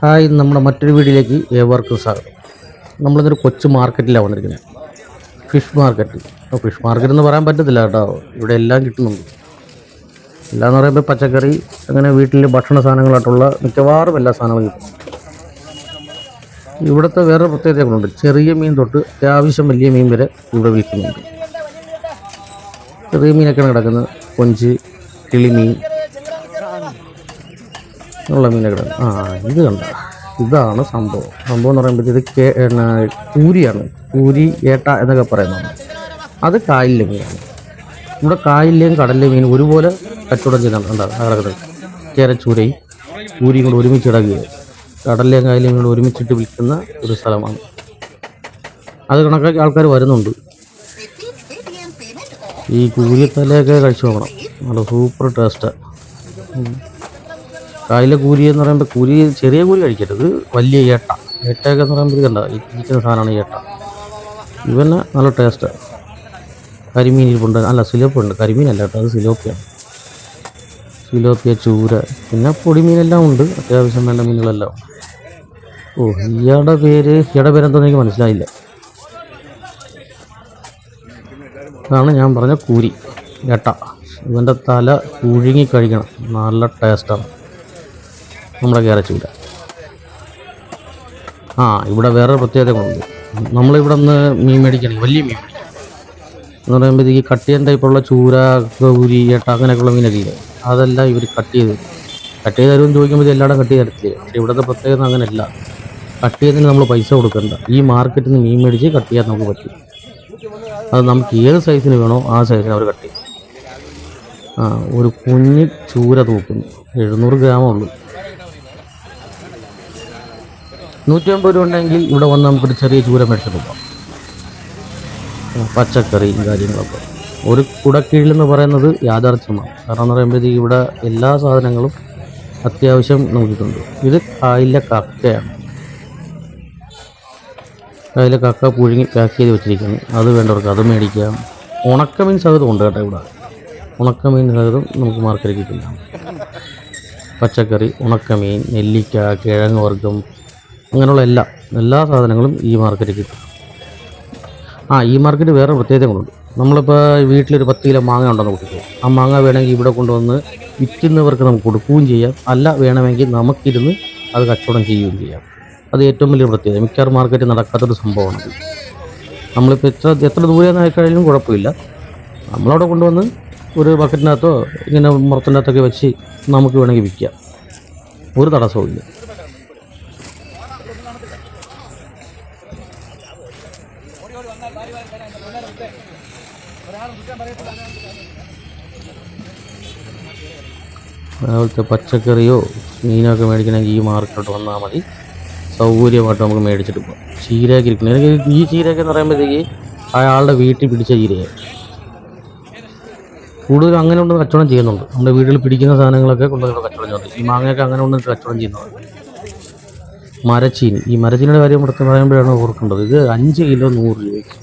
Hi ഇന്ന് നമ്മുടെ മറ്റൊരു വീഡിയോയിലേക്ക് ഏവർക്കും സ്വാഗതം. നമ്മളിതൊരു കൊച്ചു മാർക്കറ്റിലാണ് വന്നിരിക്കുന്നത്. Fish market. ഫിഷ് മാർക്കറ്റ് എന്ന് പറയാൻ പറ്റത്തില്ല കേട്ടോ. ഇവിടെ എല്ലാം കിട്ടുന്നുണ്ട്. എല്ലാം എന്ന് പറയുമ്പോൾ പച്ചക്കറി അങ്ങനെ വീട്ടിൽ ഭക്ഷണ സാധനങ്ങളായിട്ടുള്ള മിക്കവാറും എല്ലാ സാധനങ്ങളും കിട്ടും. ഇവിടുത്തെ വേറെ പ്രത്യേകതകളുണ്ട് ചെറിയ മീൻ തൊട്ട് അത്യാവശ്യം വലിയ മീൻ വരെ ഇവിടെ വിൽക്കുന്നുണ്ട്. ചെറിയ മീനൊക്കെയാണ് കിടക്കുന്നത്. കൊഞ്ച് കിളിമീൻ ഉള്ള മീനൊക്കെ ആ ഇത് കണ്ട? ഇതാണ് സംഭവം. സംഭവം എന്ന് പറയുമ്പോൾ ഇത് കേ കൂരിയാണ് കൂരി ഏട്ട എന്നൊക്കെ പറയുന്നത്. അത് കായലിലെ മീനാണ്. ഇവിടെ കായലിലെയും കടലിലെയും മീൻ ഒരുപോലെ കച്ചവടം ചെയ്യുന്നുണ്ട് ഉണ്ടാ കിടക്കുന്നത് ചേരച്ചൂരയും കൂരിയും കൂടെ ഒരുമിച്ച് ഇടകുകയും കടലിലെയും കായലിലെയും കൂടെ ഒരുമിച്ചിട്ട് വിൽക്കുന്ന ഒരു സ്ഥലമാണ്. അത് കണക്കാക്കി ആൾക്കാർ വരുന്നുണ്ട്. ഈ കൂരിത്തലയൊക്കെ കഴിച്ചു നോക്കണം. നല്ല സൂപ്പർ ടേസ്റ്റാണ് കായലിലെ കൂരി എന്ന് പറയുമ്പോൾ കൂരി ചെറിയ കൂരി കഴിക്കരുത്. വലിയ ഏട്ട. ഏട്ടയൊക്കെ എന്ന് പറയുമ്പോൾ ഇത് കണ്ട ഈ ഇരിക്കുന്ന സാധനമാണ് ഏട്ട. ഇവന് നല്ല ടേസ്റ്റാണ് കരിമീൻ ഇരിപ്പുണ്ട് അല്ല സിലോപ്പുണ്ട് കരിമീനല്ല കേട്ടോ അത് സിലോപ്പിയാണ് സിലോപ്പിയ ചൂര പിന്നെ പൊടിമീനെല്ലാം ഉണ്ട്. അത്യാവശ്യം വേണ്ട മീനുകളെല്ലാം. ഓ ഇയാളുടെ പേര് ഇയാളുടെ പേരെന്താണെന്ന് എനിക്ക് മനസ്സിലായില്ല. അതാണ് ഞാൻ പറഞ്ഞ കൂരി ഏട്ട. ഇവന്റെ തല പുഴുങ്ങി കഴിക്കണം. നല്ല ടേസ്റ്റാണ് നമ്മുടെ കേരച്ചൂര ആ ഇവിടെ വേറെ പ്രത്യേകതകളുണ്ട് നമ്മളിവിടെ നിന്ന് മീൻ മേടിക്കണമെങ്കിൽ വലിയ മീൻ മേടിക്കണം എന്ന് പറയുമ്പോൾ ഈ കട്ടിയൻ ടൈപ്പുള്ള ചൂര ഗൗരി ഏട്ട അങ്ങനെയൊക്കെയുള്ള മീനൊക്കെ അതെല്ലാം ഇവർ കട്ട് ചെയ്ത് കട്ട് ചെയ്ത് തരുമെന്ന് ചോദിക്കുമ്പോൾ എല്ലായിടം കട്ട് ചെയ്ത് തരത്തില്ല? പക്ഷേ ഇവിടുത്തെ പ്രത്യേകത അങ്ങനെയല്ല. കട്ട് ചെയ്തതിന് നമ്മൾ പൈസ കൊടുക്കണ്ട. ഈ മാർക്കറ്റിൽ നിന്ന് മീൻ മേടിച്ച് കട്ട് ചെയ്യാൻ നമുക്ക് പറ്റും. അത് നമുക്ക് ഏത് സൈസിന് വേണോ ആ സൈസിന് അവർ കട്ട് ചെയ്യും. ആ ഒരു കുഞ്ഞ് ചൂര തൂക്കുന്നു. എഴുന്നൂറ് ഗ്രാമേ ഉള്ളൂ. നൂറ്റി അമ്പത് രൂപ ഉണ്ടെങ്കിൽ ഇവിടെ വന്ന് നമുക്കൊരു ചെറിയ ചൂര മേടിച്ചിട്ട് പോകാം. പച്ചക്കറി കാര്യങ്ങളൊക്കെ. ഒരു കുടക്കീഴിലെന്ന് പറയുന്നത് യാഥാർത്ഥ്യമാണ്. കാരണം എന്ന് പറയുമ്പോഴത്തേക്ക് ഇവിടെ എല്ലാ സാധനങ്ങളും അത്യാവശ്യം നോക്കിയിട്ടുണ്ട്. ഇത് കായലിലെ കക്കയാണ്. കായലിലെ കക്ക പുഴുങ്ങി പാക്ക് ചെയ്ത് വെച്ചിരിക്കുന്നു. അത് വേണ്ടവർക്ക് അത് മേടിക്കാം. ഉണക്കമീൻ സഹിതം ഉണ്ട് കേട്ടോ ഇവിടെ. ഉണക്കമീൻ സഹിതം നമുക്ക് മാർക്കറ്റിൽ കിട്ടില്ല പച്ചക്കറി ഉണക്കമീൻ നെല്ലിക്ക കിഴങ്ങ് അങ്ങനെയുള്ള എല്ലാ എല്ലാ സാധനങ്ങളും ഈ മാർക്കറ്റിൽ കിട്ടും. ആ ഈ മാർക്കറ്റ് വേറെ പ്രത്യേകതകളുണ്ട്. നമ്മളിപ്പോൾ വീട്ടിലൊരു പത്ത് കിലോ മാങ്ങ ഉണ്ടെന്ന് കൂട്ടിക്കോ ആ മാങ്ങ വേണമെങ്കിൽ ഇവിടെ കൊണ്ടുവന്ന് വിൽക്കുന്നവർക്ക് നമുക്ക് കൊടുക്കുകയും ചെയ്യാം. അല്ല വേണമെങ്കിൽ നമുക്കിരുന്ന് അത് കച്ചവടം ചെയ്യുകയും ചെയ്യാം. അത് ഏറ്റവും വലിയ പ്രത്യേകത. മിക്കവാറും മാർക്കറ്റ് നടക്കാത്തൊരു സംഭവമാണ് നമ്മളിപ്പോൾ എത്ര എത്ര ദൂരെ ആയിക്കഴിഞ്ഞാലും കുഴപ്പമില്ല. നമ്മളവിടെ കൊണ്ടുവന്ന് ഒരു ബക്കറ്റിനകത്തോ ഇങ്ങനെ മുറത്തിന്റെ അകത്തൊക്കെ വെച്ച് നമുക്ക് വേണമെങ്കിൽ വിൽക്കാം. ഒരു തടസ്സവും അതുപോലത്തെ പച്ചക്കറിയോ മീനൊക്കെ മേടിക്കണമെങ്കിൽ ഈ മാർക്കറ്റ് വന്നാൽ മതി. സൗകര്യമായിട്ട് നമുക്ക് മേടിച്ചിട്ട് പോകാം. ചീരയൊക്കെ ഇരിക്കണം എനിക്ക് ഈ ചീരയൊക്കെ എന്ന് പറയുമ്പോഴത്തേക്ക് അയാളുടെ വീട്ടിൽ പിടിച്ച ചീരയാണ്. കൂടുതലും അങ്ങനെ കൊണ്ട് കച്ചവടം ചെയ്യുന്നുണ്ട്. നമ്മുടെ വീട്ടിൽ പിടിക്കുന്ന സാധനങ്ങളൊക്കെ കൊണ്ടുവന്ന് കച്ചവടം ചെയ്യുന്നുണ്ട്. ഈ മാങ്ങയൊക്കെ അങ്ങനെ കൊണ്ട് കച്ചവടം ചെയ്യുന്നത് മരച്ചീനി. ഈ മരച്ചീനിയുടെ കാര്യം എടുത്ത് പറയുമ്പോഴാണ് ഓർക്കേണ്ടത്. ഇത് അഞ്ച് കിലോ നൂറ് രൂപയ്ക്ക്.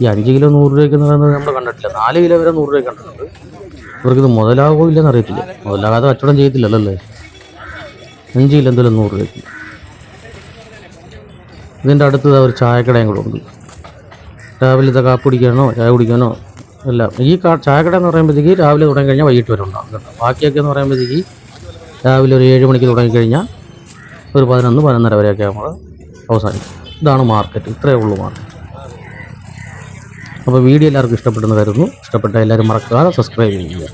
ഈ അഞ്ച് കിലോ നൂറ് രൂപയ്ക്ക് എന്ന് പറയുന്നത് നമ്മൾ കണ്ടിട്ടില്ല. നാല് കിലോ വരെ നൂറ് രൂപയ്ക്ക് കണ്ടിട്ടുണ്ട്. ഇവർക്കിത് മുതലാകുമോ ഇല്ലെന്ന് അറിയത്തില്ല. മുതലാകാതെ കച്ചവടം ചെയ്യത്തില്ലല്ലോ അഞ്ച് കിലോ എന്തെങ്കിലും നൂറ് രൂപയ്ക്ക്. ഇതിന്റെ അടുത്ത് ഒരു ചായക്കടയും കൂടെ ഉണ്ട്. രാവിലത്തെ കാപ്പ് കുടിക്കാനോ ചായ കുടിക്കാനോ എല്ലാം. ഈ കാ ചായക്കട എന്ന് പറയുമ്പോഴത്തേക്ക് രാവിലെ തുടങ്ങി കഴിഞ്ഞാൽ വൈകിട്ട് വരെ ഉണ്ടാകും കേട്ടോ. ബാക്കിയൊക്കെ എന്ന് പറയുമ്പോഴത്തേക്ക് രാവിലെ ഒരു ഏഴ് മണിക്ക് തുടങ്ങി കഴിഞ്ഞാൽ ഒരു പതിനൊന്ന് പതിനൊന്നര വരെയൊക്കെ നമ്മൾ അവസാനിക്കും. ഇതാണ് മാർക്കറ്റ് ഇത്രയേ ഉള്ളൂ മാർക്കറ്റ് അപ്പോൾ വീഡിയോ എല്ലാവർക്കും ഇഷ്ടപ്പെട്ടെന്ന് കരുതുന്നു. ഇഷ്ടപ്പെട്ട എല്ലാവരും മറക്കാതെ സബ്സ്ക്രൈബ് ചെയ്യുക.